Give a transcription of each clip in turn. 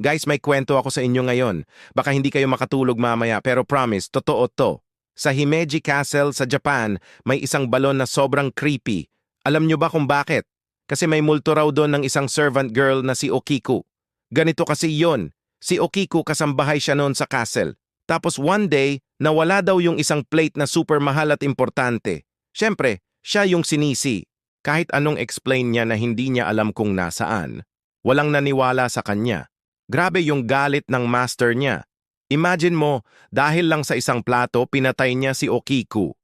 Guys, may kwento ako sa inyo ngayon. Baka hindi kayo makatulog mamaya pero promise, totoo to. Sa Himeji Castle sa Japan, may isang balon na sobrang creepy. Alam nyo ba kung bakit? Kasi may multo raw doon ng isang servant girl na si Okiku. Ganito kasi yon. Si Okiku kasambahay siya noon sa castle. Tapos one day, nawala daw yung isang plate na super mahal at importante. Siyempre, siya yung sinisi. Kahit anong explain niya na hindi niya alam kung nasaan. Walang naniwala sa kanya. Grabe yung galit ng master niya. Imagine mo, dahil lang sa isang plato, pinatay niya si Okiku.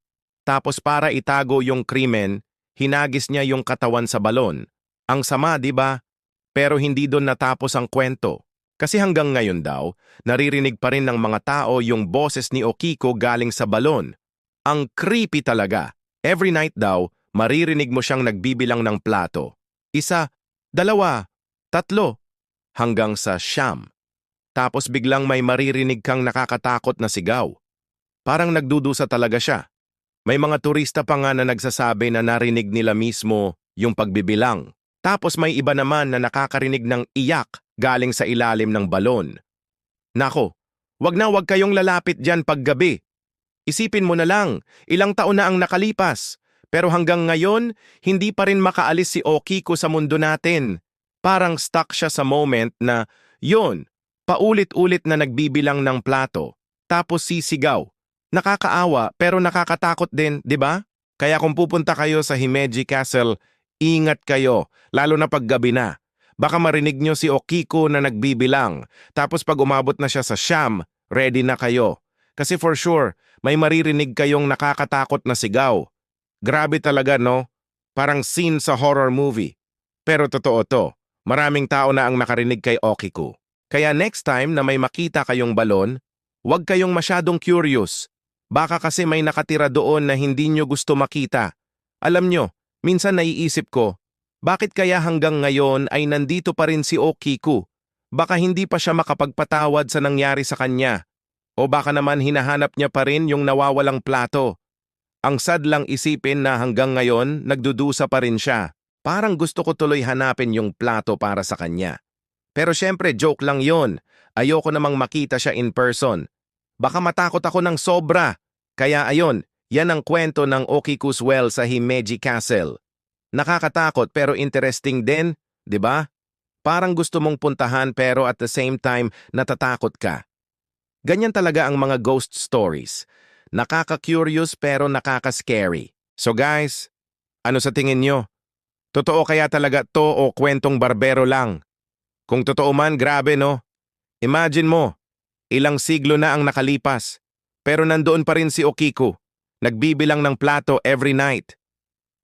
Tapos para itago yung krimen, hinagis niya yung katawan sa balon. Ang sama, di ba? Pero hindi doon natapos ang kwento. Kasi hanggang ngayon daw, naririnig pa rin ng mga tao yung boses ni Okiko galing sa balon. Ang creepy talaga. Every night daw, maririnig mo siyang nagbibilang ng plato. Isa, dalawa, tatlo, hanggang sa siyam. Tapos biglang may maririnig kang nakakatakot na sigaw. Parang nagdudusa talaga siya. May mga turista pa nga na nagsasabi na narinig nila mismo yung pagbibilang. Tapos may iba naman na nakakarinig ng iyak galing sa ilalim ng balon. Nako, wag na wag kayong lalapit dyan paggabi. Isipin mo na lang, ilang taon na ang nakalipas. Pero hanggang ngayon, hindi pa rin makaalis si Okiko sa mundo natin. Parang stuck siya sa moment na, yon, paulit-ulit na nagbibilang ng plato, tapos sisigaw. Nakakaawa pero nakakatakot din, di ba? Kaya kung pupunta kayo sa Himeji Castle, ingat kayo, lalo na pag gabi na. Baka marinig nyo si Okiko na nagbibilang, tapos pag umabot na siya sa siyam, ready na kayo. Kasi for sure, may maririnig kayong nakakatakot na sigaw. Grabe talaga, no? Parang scene sa horror movie. Pero totoo to, maraming tao na ang nakarinig kay Okiko. Kaya next time na may makita kayong balon, huwag kayong masyadong curious. Baka kasi may nakatira doon na hindi nyo gusto makita. Alam nyo, minsan naiisip ko, bakit kaya hanggang ngayon ay nandito pa rin si Okiku? Baka hindi pa siya makapagpatawad sa nangyari sa kanya. O baka naman hinahanap niya pa rin yung nawawalang plato. Ang sad lang isipin na hanggang ngayon nagdudusa pa rin siya. Parang gusto ko tuloy hanapin yung plato para sa kanya. Pero syempre joke lang yon. Ayoko namang makita siya in person. Baka matakot ako ng sobra. Kaya ayon, yan ang kwento ng Okiku's Well sa Himeji Castle. Nakakatakot pero interesting din, di ba? Parang gusto mong puntahan pero at the same time natatakot ka. Ganyan talaga ang mga ghost stories. Nakaka-curious pero nakaka-scary. So guys, ano sa tingin nyo? Totoo kaya talaga to o kwentong barbero lang? Kung totoo man, grabe no? Imagine mo, ilang siglo na ang nakalipas, pero nandoon pa rin si Okiko, nagbibilang ng plato every night.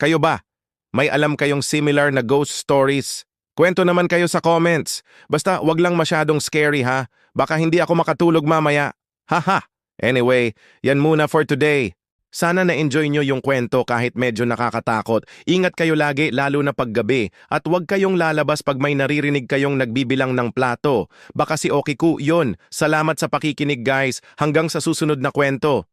Kayo ba? May alam kayong similar na ghost stories? Kwento naman kayo sa comments. Basta wag lang masyadong scary ha. Baka hindi ako makatulog mamaya. Haha. Anyway, yan muna for today. Sana na-enjoy nyo yung kwento kahit medyo nakakatakot. Ingat kayo lagi lalo na paggabi at huwag kayong lalabas pag may naririnig kayong nagbibilang ng plato. Baka si Okiku yon. Salamat sa pakikinig guys. Hanggang sa susunod na kwento.